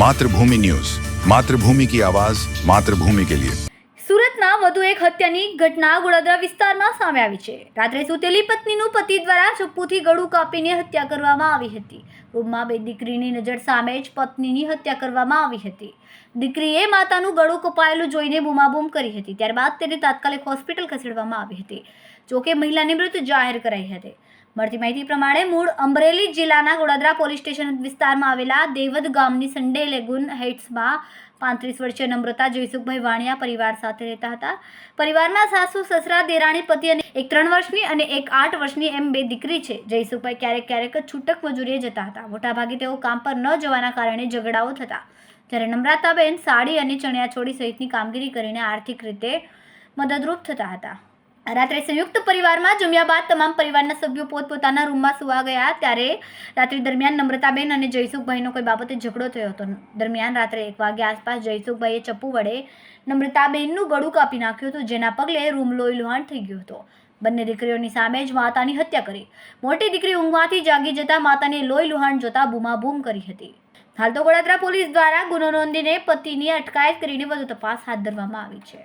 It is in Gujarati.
માતૃભૂમિ ન્યૂઝ. માતૃભૂમિ કી આવાઝ માતૃભૂમિ કે લિયે. સુરતના વધુ એક હત્યાની ઘટના ગોડાદરા વિસ્તારમાં સામે આવી છે. રાત્રે સુતેલી પત્નીનું પતિ દ્વારા ચપ્પુથી ગળું કાપીને હત્યા કરવામાં આવી હતી. રૂમમાં બે દીકરીની નજર સામે જ પત્નીની હત્યા કરવામાં આવી હતી. દીકરીએ માતાનું ગળું કપાયેલું જોઈને બૂમાબૂમ કરી હતી. ત્યારબાદ તેને તાત્કાલિક હોસ્પિટલ ખસેડવામાં આવી હતી. જોકે મહિલાની મૃત્યુ જાહેર કરાઈ હતી. મળતી માહિતી પ્રમાણે મૂળ અમરેલી જિલ્લાના ગોડાદરા પોલીસ સ્ટેશન વિસ્તારમાં આવેલા દેવદ ગામની સન્ડે લેગુન હેટ્સમાં પાંત્રીસ વર્ષીય નમ્રતા જયસુખભાઈ વાણિયા પરિવાર સાથે રહેતા હતા. પરિવારમાં સાસુ, સસરા, દેરાણી પતિ અને એક ત્રણ વર્ષની અને એક આઠ વર્ષની એમ બે દીકરી છે. જયસુખભાઈ ક્યારેક ક્યારેક છૂટક મજૂરીએ જતા હતા. મોટાભાગે તેઓ કામ પર ન જવાના કારણે ઝઘડાઓ થતા. જ્યારે નમ્રતાબેન સાડી અને ચણિયાચોળી સહિતની કામગીરી કરીને આર્થિક રીતે મદદરૂપ થતા હતા. રાત્રે સંયુક્ત પરિવારમાં જમ્યા બાદ તમામ પરિવારના સભ્યો પોતપોતાના રૂમમાં સુવા ગયા. ત્યારે રાત્રિ દરમિયાન નમ્રતાબેન અને જયસુખભાઈનો કોઈ બાબતે ઝઘડો થયો હતો. દરમિયાન રાત્રે એક વાગ્યા આસપાસ જયસુખભાઈએ ચપ્પુ વડે નમ્રતાબેનનું ગળું કાપી નાખ્યું હતું, જેના પગલે રૂમ લોહી લુહાણ થઈ ગયો હતો. બંને દીકરીઓની સામે જ માતાની હત્યા કરી. મોટી દીકરી ઊંઘમાંથી જાગી જતા માતાને લોહી લુહાણ જોતા બૂમાબૂમ કરી હતી. હાલ તો ગોડાદરા પોલીસ દ્વારા ગુનો નોંધીને પતિની અટકાયત કરીને વધુ તપાસ હાથ ધરવામાં આવી છે.